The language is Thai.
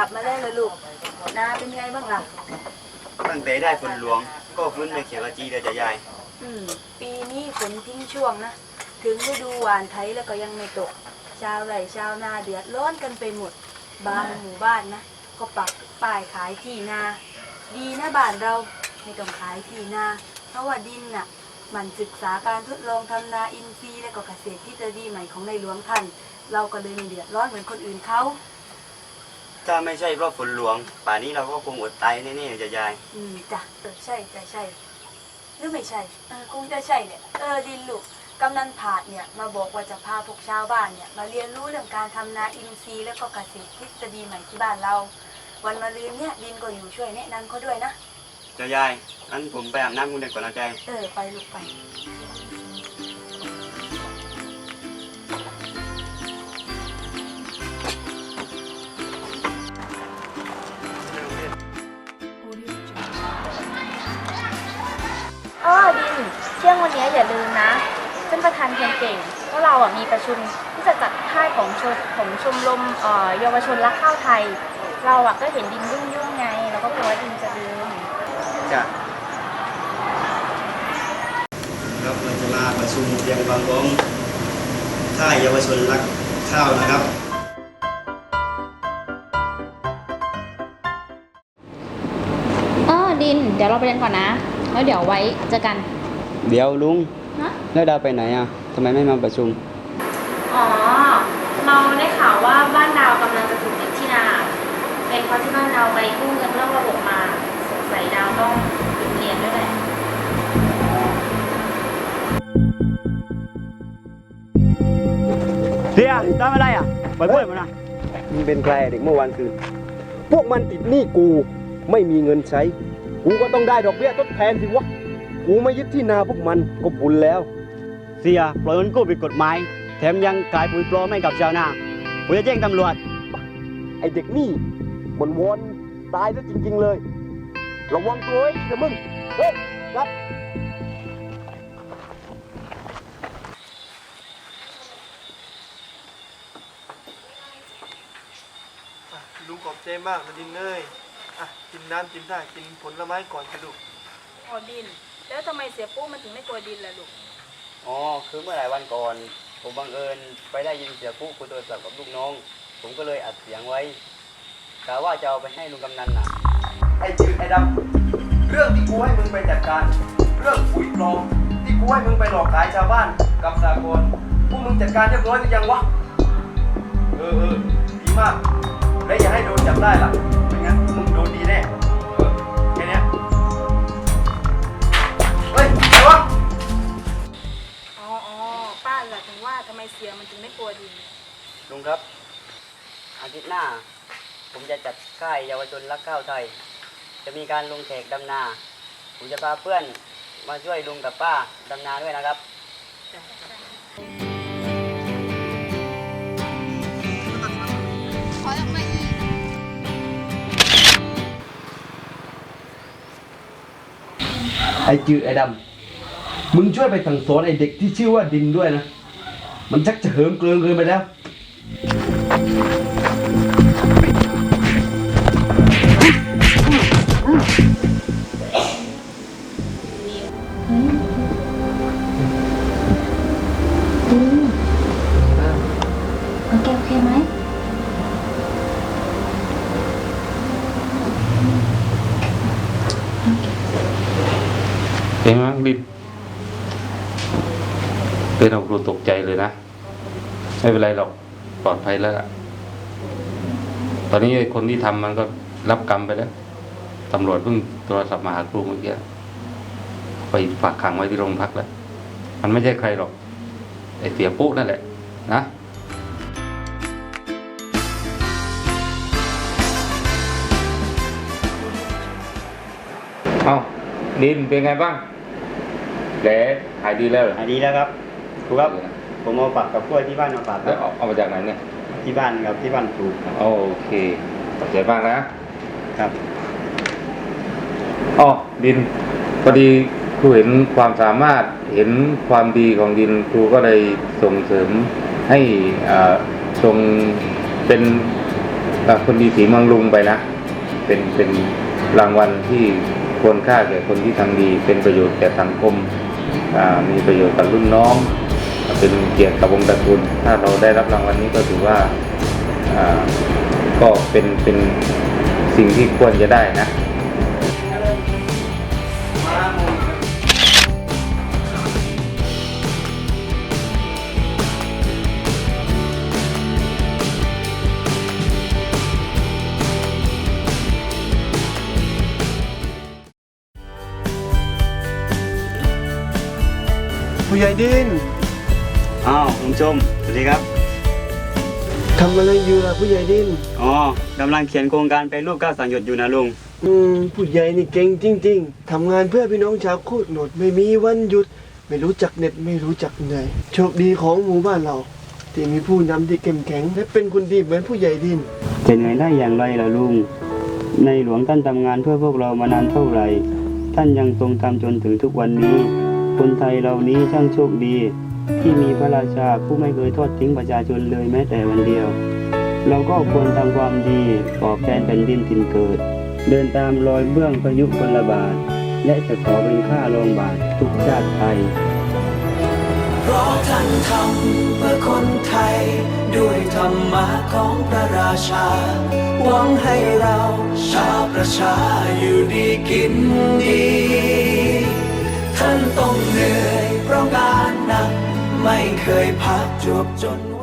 าวทินกลับมาได้เลยลูกนาเป็นไงบ้างล่ะ ตั้งแต่ได้ฝนหลวง ก็ฟื้นไปเขียวกะจีเดียวจะยาย อืม ปีนี้ฝนทิ้งช่วงนะ ถึงฤดูหวานไทยแล้วก็ยังไม่ตก ชาวไร่ชาวนาเดือดร้อนกันไปหมด บางหมู่บ้านนะ ก็ปักป้ายขายที่นา ดีนะบ้านเราไม่ต้องขายที่นา เพราะว่าดินน่ะ มันศึกษาการทดลองทำนาอินทรีย์และก็เกษตรทฤษฎีใหม่ของในหลวงท่าน เราก็เลยไม่เดือดร้อนเหมือนคนอื่นเขา ถ้าไม่ใช่เพราะฝนหลวง ป่านนี้เราก็คงอดตายแน่ๆจะยาย อืมจ้ะเออใช่ใช่ใช่หรือไม่ใช่เออคงจะใช่เนี่ยเออดินลูกกำนันผาดเนี่ยมาบอกว่าจะพาพวกชาวบ้านเนี่ยมาเรียนรู้เรื่องการทำนาอินทรีย์แล้วก็เกษตรทฤษฎีใหม่ที่บ้านเรา วันมะรืนเนี่ยดินก็อยู่ช่วยแนะนำเขาด้วยนะ จะยายงั้นผมไปอาบน้ำคุณเด็กก่อนนะใจ เออไปลูกไป นนี้อย่าลืมนะเป็นประธานเพลงเก่งเพราะเราอะมีประชุมที่จะจัดค่ายของชมของชมรมเอ่อเยาวชนรักข้าวไทย เราอะก็เห็นดินยุ่งยุ่งๆไง แล้วก็กลัวว่าดินจะลืมจ้ะครับเราจะมาประชุมเตรียมความพร้อมค่ายเยาวชนรักข้าวนะครับเออดิน เดี๋ยวเราไปเรียนก่อนนะ แล้วเดี๋ยวไว้เจอกัน เดี๋ยวลุงฮะแล้วดาวไปไหนอะทำไมไม่มาประชุม อ๋อ เราได้ข่าวว่าบ้านดาวกำลังจะถูกยึดที่นา เป็นเพราะที่บ้านดาวไปกู้เงินนอกระบบมาสงสัยดาวต้องหยุดเรียนด้วยแหละ เสียทำอะไรอะไปพูดมันนะมึงเป็นใครเด็กเมื่อวานคืน พวกมันติดหนี้กูไม่มีเงินใช้ กูก็ต้องได้ดอกเบี้ยทดแทนสิวะ กูไม่ยึดที่นาพวกมันก็บุญแล้ว เสียปล่อยเงินกู้ผิดกฎหมาย แถมยังขายปุ๋ยปลอมให้กับชาวนาผมจะแจ้งตำรวจ ไอเด็กนี่มันวอนตายซะจริง ๆ เลย ระวังตัวไว้นะมึง เฮ้ยครับ อะลุงขอบใจมากนะดินเนยอะกินน้ำกินได้กินผลไม้ก่อนสิลูกอ๋อดิน แล้วทำไมเสียปุ๊มันถึงไม่กลัวดินล่ะลูก อ๋อ คือเมื่อหลายวันก่อน ผมบังเอิญไปได้ยินเสียงผู้คุยโทรศัพท์กับลูกน้อง ผมก็เลยอัดเสียงไว้กะว่าจะเอาไปให้ลุงกำนันน่ะ ไอ้จืดไอ้ดำเรื่องที่กูให้มึงไปจัดการ เรื่องปุ๋ยปลอมที่กูให้มึงไปหลอกขายชาวบ้านกับสากลพวกมึงจัดการเรียบร้อยหรือยังวะ เออเออดีมาก และอย่าให้โดนจับได้ล่ะ ลุงครับอาทิตย์หน้า ผมจะจัดค่ายเยาวชนรักข้าวไทย จะมีการลงแขกดำนา ผมจะพาเพื่อนมาช่วยลุงกับป้าดำนาด้วยนะครับไอจืดไอดำ มึงช่วยไปสั่งสอนไอเด็กที่ชื่อว่าดินด้วยนะ มันชักจะเหิมเกลิมเกินไปแล้ว โอเค โอเคไหมเป็นไงบ้างดินเป็นเราครูตกใจเลยนะ ไม่เป็นไรหรอก ปลอดภัยแล้วตอนนี้คนที่ทำมันก็รับกรรมไปแล้วตำรวจเพิ่งโทรศัพท์มาหาครูเมื่อกี้ไปฝากขังไว้ที่โรงพักแล้ว มันไม่ใช่ใครหรอก ไอ้เสียปุ๊นั่นแหละ นะเอาดินเป็นไงบ้างแผลหายดีแล้วหรอหายดีแล้วครับครูครับ ผมเอาปักกับกล้วยที่บ้านมาฝากคแล้รัวบเอาเอามาจากไหนเนี่ย ที่บ้านครับที่บ้านครูโอเคขอบใจมากนะครับอ๋อดินพอดีครูเห็นความสามารถเห็นความดีของดินครูก็เลยส่งเสริมให้อ่าทรงเป็นกับคนดีสีเมืองลุงไปนะ เป็นเป็นรางวัลที่ควรค่าแก่คนที่ทำดี เป็นประโยชน์แก่สังคมอ่ามีประโยชน์กับรุ่นน้อง เป็นเกียรติกับวงตระกูลถ้าเราได้รับรางวัลนี้ก็ถือว่าก็เป็นเป็นสิ่งที่ควรจะได้นะผู้ใหญ่ดิน อ้าวลุงชมสวัสดีครับทำอะไรอยู่ล่ะผู้ใหญ่ดิน อ๋อกำลังเขียนโครงการไปรูปก้าวสังหยดอยู่นะลุงอืมผู้ใหญ่นี่เก่งจริง ๆทำงานเพื่อพี่น้องชาวโคตรโหนดไม่มีวันหยุด ไม่รู้จักเหน็ดไม่รู้จักเหนื่อยโชคดีของหมู่บ้านเรา ที่มีผู้นำที่เข้มแข็งและเป็นคนดีเหมือนผู้ใหญ่ดิน จะเหนื่อยได้อย่างไรล่ะลุง ในหลวงท่านทำงานเพื่อพวกเรามานานเท่าไหร่ ท่านยังทรงทำจนถึงทุกวันนี้ คนไทยเรานี้ช่างโชคดี ที่มีพระราชาผู้ไม่เคยทอดทิ้งประชาชนเลยแม้แต่วันเดียว เราก็ควรทำความดีตอบแทนแผ่นดินถิ่นเกิด เดินตามรอยเบื้องพยุคลบาท และจะขอเป็นข้ารองบาททุกชาติไทยเพราะท่านทำเพื่อคนไทย ด้วยธรรมะของพระราชา หวังให้เราชาวประชาอยู่ดีกินดี ท่านต้องเหนื่อยเพราะงาน เคยพักจวบจน